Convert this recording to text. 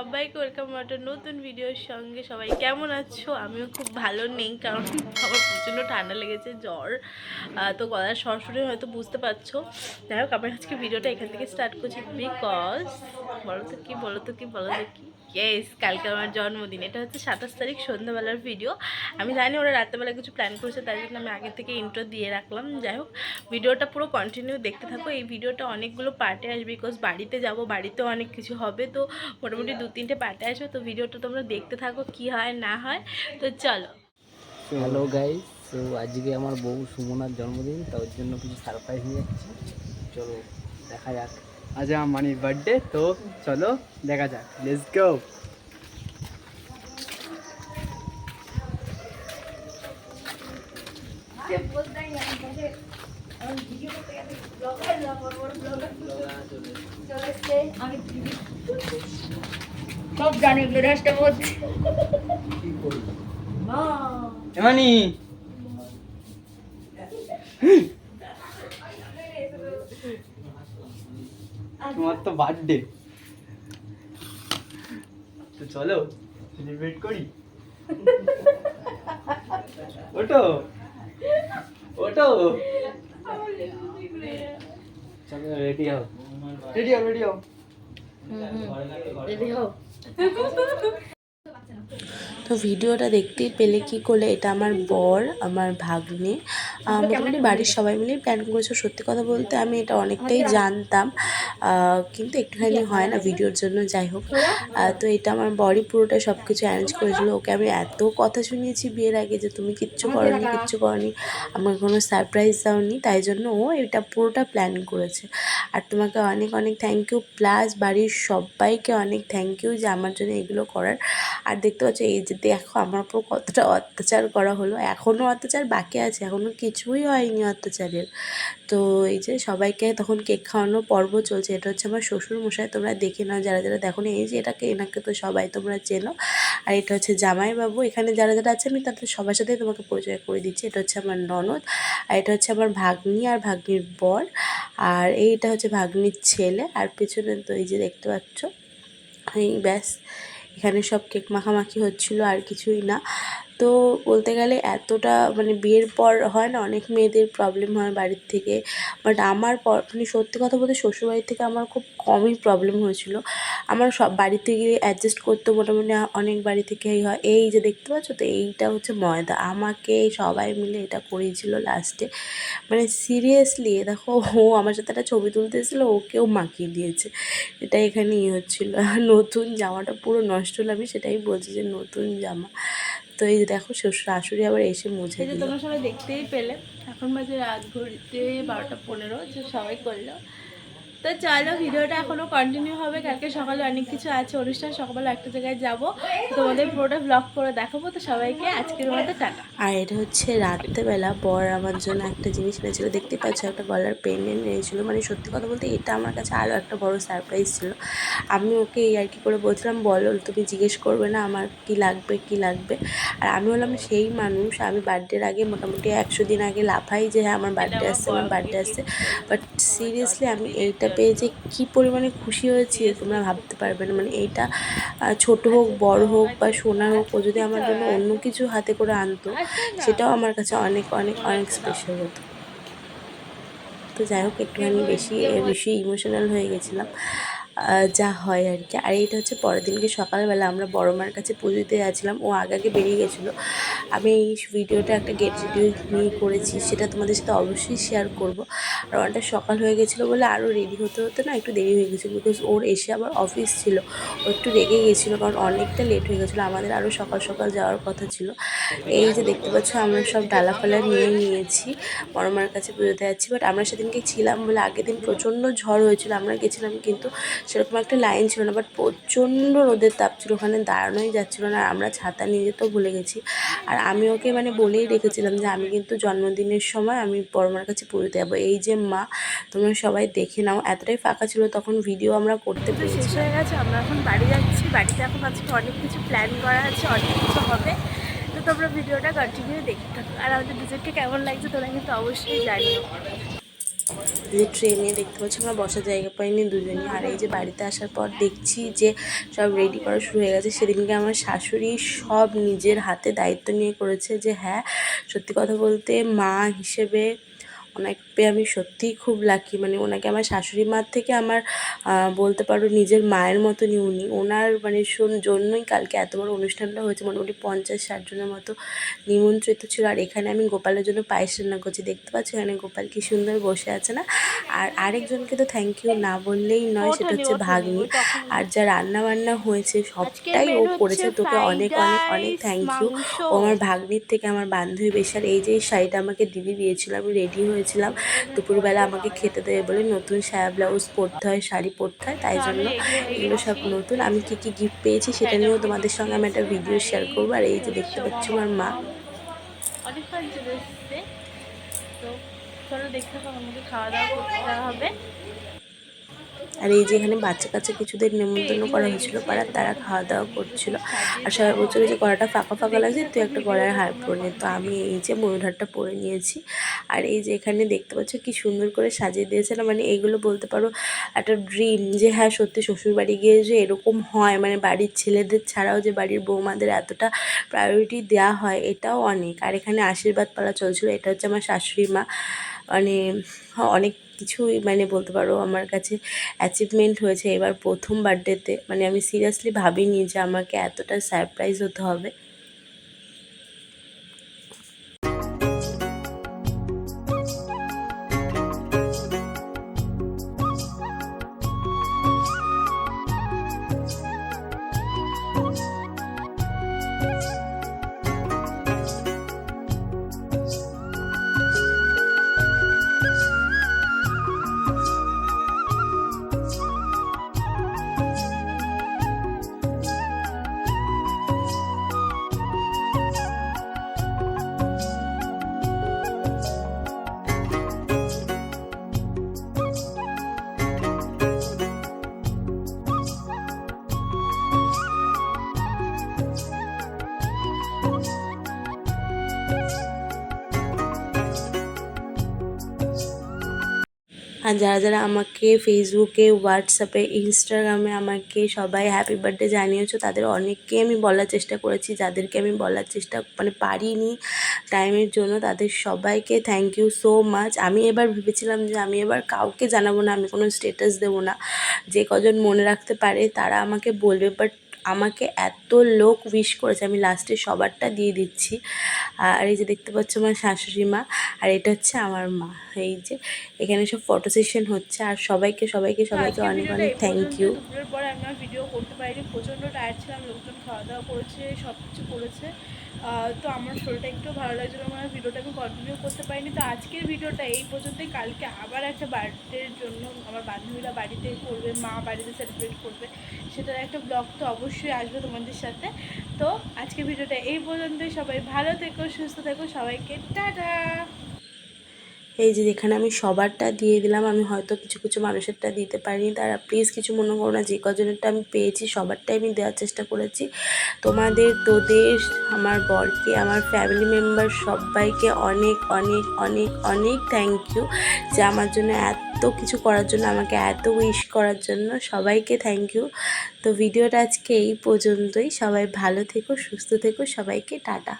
সবাইকে ওয়েলকাম একটা নতুন ভিডিওর সঙ্গে। সবাই কেমন আছো? আমিও খুব ভালো নেই, কারণ আমার প্রচণ্ড ঠান্ডা লেগেছে, জ্বর। তো গলার সরসরে হয়তো বুঝতে পারছ। যাই হোক, আমি আজকে ভিডিওটা এখান থেকে স্টার্ট করছি বিকজ বলো তো কী, বলো তো কী, বলো তো কি? ইয়েস কালকে আমার জন্মদিন। এটা হচ্ছে সাতাশ তারিখ সন্ধ্যাবেলার ভিডিও আমি জানি ওরা রাত্রেবেলা কিছু প্ল্যান করেছে, তাই জন্য আমি আগে থেকে ইন্ট্রো দিয়ে রাখলাম। যাই হোক ভিডিওটা পুরো কন্টিনিউ দেখতে থাকো। এই ভিডিওটা অনেকগুলো পার্টে আসবে বিকজ বাড়িতে যাব, বাড়িতেও অনেক কিছু হবে। তো মোটামুটি দু, তিনটে পার্টে আসবে। তো ভিডিওটা তোমরা দেখতে থাকো কি হয়, না হয়। তো চলো। হ্যালো গাইস তো আজকে আমার বউ সুমনার জন্মদিন, তার জন্য কিছু সারপ্রাইজ নিয়ে যাচ্ছি চলো, দেখা যাক। আজ আমার মানির বার্থডে তো চলো দেখা যাক। লেটস গো সব জানি এগুলো রেস্টটা বলছি এমানি। তোমার তো বার্থডে তো চলো সেলিব্রেট করি। ওটো ওটো চলো রেডি হও। রেডি হও রেডি হও। তো ভিডিওটা দেখতে পেলে কি করলে এটা আমার বর আমার ভাগ্নে মোটামুটি বাড়ির সবাই মিলে প্ল্যান করেছে। সত্যি কথা বলতে আমি এটা অনেকটাই জানতাম। কিন্তু একটুখানি হয় না ভিডিওর জন্য, যাই হোক। তো এটা আমার বডি পুরোটা সব কিছু অ্যারেঞ্জ করেছিল। ওকে আমি এত কথা শুনিয়েছি বিয়ের আগে যে, তুমি কিচ্ছু করনি কিচ্ছু করনি, আমাকে কোনো সারপ্রাইজ দাওনি। তাই জন্য ও এটা পুরোটা প্ল্যান করেছে। আর তোমাকে অনেক অনেক থ্যাংক ইউ প্লাস বাড়ির সবাইকে অনেক থ্যাংক ইউ যে, আমার জন্য এগুলো করার। আর দেখতে পাচ্ছ, এই যে দেখো, আমার উপর কতটা অত্যাচার করা হলো। এখনও অত্যাচার বাকি আছে এখনও কিছুই হয়নি অত্যাচারের। তো এই যে সবাইকে তখন কেক খাওয়ানোর পর্ব চলছে, এটা হচ্ছে আমার শ্বশুর মশাই তোমরা দেখে নাও। যারা যারা দেখো এই যে এটাকে, এনাকে তো সবাই তোমরা চেনো। আর এটা হচ্ছে জামাইবাবু। এখানে যারা যারা আছে, আমি তাদের সবার সাথেই তোমাকে পরিচয় করে দিচ্ছি। এটা হচ্ছে আমার ননদ, আর এটা হচ্ছে আমার ভাগ্নি আর ভাগ্নির বর। আর এইটা হচ্ছে ভাগ্নির ছেলে। আর পেছনে তো এই যে দেখতে পাচ্ছ, এই ব্যাস, এখানে সব কেক মাখামাখি হচ্ছিল, আর কিছুই না। তো বলতে গেলে এতটা মানে বিয়ের পর হয় না, অনেক মেয়েদের প্রবলেম হয় বাড়ির থেকে। বাট আমার মানে সত্যি কথা বলতে শ্বশুরবাড়ি থেকে আমার খুব কমই প্রবলেম হয়েছিল। আমার সব বাড়িতে গিয়ে অ্যাডজাস্ট করতে মোটামুটি অনেক বাড়ি থেকেই হয়। এই যে দেখতে পাচ্ছ তো, এইটা হচ্ছে ময়দা। আমাকে সবাই মিলে এটা করিয়েছিল লাস্টে মানে সিরিয়াসলি দেখো, ও আমার সাথে একটা ছবি তুলতে এসেছিল, ওকেও মাখিয়ে দিয়েছে। এটা এখানে ইয়ে হচ্ছিল। নতুন জামাটা পুরো নষ্ট হলো, আমি সেটাই বলছি যে নতুন জামা। তো এই দেখো শ্বশুর শাশুড়ি আবার এসে মুছে দিল। তোমরা সবাই দেখতেই পেলে। এখন বাজে রাত ঘড়িতে বারোটা পনেরো যে সবাই করল। তো চলো ভিডিওটা এখনও কন্টিনিউ হবে। কালকে সকালে অনেক কিছু আছে অনুষ্ঠান সকালে একটা জায়গায় যাব। তোমাদের পুরোটা ব্লগ করে দেখাবো। তো সবাইকে আজকের মতো টাকা আর এটা হচ্ছে রাত্রেবেলা বর আমার জন্য একটা জিনিস এনেছিল। দেখতে পাচ্ছ একটা গলার পেন্ডেন্ট এনেছিল। মানে সত্যি কথা বলতে এটা আমার কাছে আরও একটা বড় সারপ্রাইজ ছিল। আমি ওকে এই আর কি করে বলছিলাম বলো তুমি জিজ্ঞেস করবে না আমার কি লাগবে কি লাগবে? আর আমি হলাম সেই মানুষ আমি বার্থডের আগে মোটামুটি একশো দিন আগে লাফাই যে হ্যাঁ আমার বার্থডে আসছে আমার বার্থডে আসছে। বাট সিরিয়াসলি আমি এইটা পেয়ে যে কী পরিমাণে খুশি হয়েছি, তোমরা ভাবতে পারবে না। মানে এইটা ছোট হোক, বড় হোক বা সোনা হোক, ও যদি আমার জন্য অন্য কিছু হাতে করে আনতো, সেটাও আমার কাছে অনেক অনেক অনেক স্পেশাল হতো। তো যাই হোক, একটুখানি বেশি বেশি ইমোশনাল হয়ে গেছিলাম। যা হয় আর কি। আর এইটা হচ্ছে পরের দিনকে সকালবেলা আমরা বড় মার কাছে পুজো দিতে যাচ্ছিলাম। ও আগে আগে বেরিয়ে গেছিল। আমি এই ভিডিওটা একটা গেট ভিডিও নিয়ে করেছি, সেটা তোমাদের সাথে অবশ্যই শেয়ার করব। আর অনেকটা সকাল হয়ে গেছিল বলে আরও রেডি হতে হতে না একটু দেরি হয়ে গেছিল বিকজ ওর এসে আবার অফিস ছিল। ও একটু রেগে গেছিল কারণ অনেকটা লেট হয়ে গেছিল। আমাদের আরও সকাল সকাল যাওয়ার কথা ছিল। এই যে দেখতে পাচ্ছ আমরা সব ডালা ফালা নিয়ে নিয়েছি। বড় মার কাছে পুজোতে যাচ্ছি। বাট আমরা সেদিনকে ছিলাম বলে আগের দিন প্রচণ্ড ঝড় হয়েছিল। আমরা গেছিলাম কিন্তু সেরকম একটা লাইন ছিল না বাট প্রচণ্ড রোদের তাপ ছিল ওখানে দাঁড়ানোই যাচ্ছিল না আর আমরা ছাতা নিয়ে যেতেও ভুলে গেছি। আর আমি ওকে মানে বলেই রেখেছিলাম যে আমি কিন্তু জন্মদিনের সময় আমি বড়মার কাছে পুজোতে যাব। এই যে মা তোমরা সবাই দেখে নাও এতটাই ফাঁকা ছিল তখন ভিডিও আমরা করতে পেরেছি। শেষ হয়ে গেছে আমরা এখন বাড়ি যাচ্ছি বাড়িতে এখন আজকে অনেক কিছু প্ল্যান করা আছে অনেক কিছু হবে। তো তোমরা ভিডিওটা কন্টিনিউ দেখতে থাকো। আর আমাদের দুজনকে কেমন লাগছে তোমরা কিন্তু অবশ্যই জানিও। যে ট্রেনে দেখতে পাচ্ছি, আমরা বসার জায়গা পাইনি দুজনই। আর এই যে বাড়িতে আসার পর দেখছি যে সব রেডি করা শুরু হয়ে গেছে। সেদিনকে আমার শাশুড়ি সব নিজের হাতে দায়িত্ব নিয়ে করেছে যে হ্যাঁ সত্যি কথা বলতে মা হিসেবে ওনাকে আমি সত্যিই খুব লাকি মানে ওনাকে আমার শাশুড়ি মার থেকে আমার বলতে পারো নিজের মায়ের মতনই উনি। ওনার মানে শোন জন্যই কালকে এত বড় অনুষ্ঠানটা হয়েছে মোটামুটি পঞ্চাশ ষাট জনের মতো নিমন্ত্রিত ছিল। আর এখানে আমি গোপালের জন্য পায়েস রান্না করছি। দেখতে পাচ্ছি এখানে গোপাল কি সুন্দর বসে আছে না? আর আরেকজনকে তো থ্যাংক ইউ না বললেই নয় সেটা হচ্ছে ভাগ্নি। আর যা রান্না বান্না হয়েছে সবটাই ও করেছে। তোকে অনেক অনেক অনেক থ্যাংক ইউ ও আমার ভাগ্নির থেকে আমার বান্ধবী বেশ। আর এই যে শাড়িটা আমাকে দিদি দিয়েছিল আমি রেডি হয়েছিলাম। দুপুরবেলা আমাকে খেতে দেবে বলে নতুন সায়া ব্লাউজ পরতে হয়, শাড়ি পরতে হয়, তাই জন্য এগুলো সব নতুন। আমি কী কী গিফট পেয়েছি সেটা নিয়েও তোমাদের সঙ্গে আমি একটা ভিডিও শেয়ার করব। আর এই যে দেখতে পাচ্ছি আমার মা। অনেক আমাকে খাওয়া দাওয়া করতে হবে। আর এই যে এখানে বাচ্চা কাচ্চা কিছুদের নেমন্তন্ন করা হয়েছিল, পাড়ার তারা খাওয়া দাওয়া করছিল। আর সবাই বলছিল যে গলাটা ফাঁকা ফাঁকা লাগছে, তুই একটা গলার হার পরে তো আমি এই যে ময়ূর হারটা পরে নিয়েছি। আর এই যে এখানে দেখতে পাচ্ছ কি সুন্দর করে সাজিয়ে দিয়েছে না মানে এইগুলো বলতে পারো একটা ড্রিম যে হ্যাঁ সত্যি শ্বশুর বাড়ি গিয়ে যে এরকম হয়। মানে বাড়ির ছেলেদের ছাড়াও যে বাড়ির বৌমাদের এতটা প্রায়োরিটি দেওয়া হয়, এটাও অনেক। আর এখানে আশীর্বাদ পালা চলছিল। এটা হচ্ছে আমার শাশুড়ি মা। মানে অনেক কিছুই মানে বলতে পারো আমার কাছে অ্যাচিভমেন্ট হয়েছে এবার প্রথম বার্থডেতে মানে আমি সিরিয়াসলি ভাবিনি যে আমাকে এতটা সারপ্রাইজ হতে হবে। আর যারা যারা আমাকে ফেসবুকে হোয়াটসঅ্যাপে ইনস্টাগ্রামে আমাকে সবাই হ্যাপি বার্থডে জানিয়েছো, তাদের অনেককে আমি বলার চেষ্টা করেছি, যাদেরকে আমি বলার চেষ্টা মানে পারিনি টাইমের জন্য, তাদের সবাইকে থ্যাংক ইউ সো মাচ আমি এবার ভেবেছিলাম যে আমি এবার কাউকে জানাব না, আমি কোনো স্টেটাস দেবো না। যে কজন মনে রাখতে পারে, তারা আমাকে বলবে বাট আমাকে এত লোক উইশ করেছে আমি লাস্টে সবারটা দিয়ে দিচ্ছি। আর এই যে দেখতে পাচ্ছ আমার শাশুড়ি মা আর এটা হচ্ছে আমার মা। এই যে এখানে সব ফটো সেশন হচ্ছে আর সবাইকে সবাইকে সবাইকে অনেক অনেক থ্যাংক ইউ পরে আমি ভিডিও করতে পারিনি প্রচণ্ড টায়ার ছিলাম লোকজন খাওয়া দাওয়া করেছে সব কিছু করেছে। তো আমার শরীরটা একটু ভালো লাগছিল আমার ভিডিওটা আমি কন্টিনিউ করতে পারিনি। তো আজকের ভিডিওটা এই পর্যন্তই। কালকে আবার একটা বার্থডের জন্য আমার বান্ধবীরা বাড়িতে করবে, মা বাড়িতে সেলিব্রেট করবে। সেটার একটা ব্লগ তো অবশ্যই আসবে তোমাদের সাথে। তো আজকের ভিডিওটা এই পর্যন্তই। সবাই ভালো থেকো, সুস্থ থেকো। সবাইকে টাটা! এই যে যেখানে আমি সবারটা দিয়ে দিলাম, আমি হয়তো কিছু কিছু মানুষেরটা দিতে পারিনি। তারা প্লিজ কিছু মনে করো না, যে কজনেরটা আমি পেয়েছি, সবারটাই আমি দেওয়ার চেষ্টা করেছি। তোমাদের, তোদের, আমার বরকে, আমার ফ্যামিলি মেম্বার সবাইকে অনেক অনেক অনেক অনেক থ্যাংক ইউ যে আমার জন্য এত কিছু করার জন্য, আমাকে এত উইশ করার জন্য সবাইকে থ্যাংক ইউ তো ভিডিওটা আজকে এই পর্যন্তই। সবাই ভালো থেকো, সুস্থ থেকো, সবাইকে টাটা।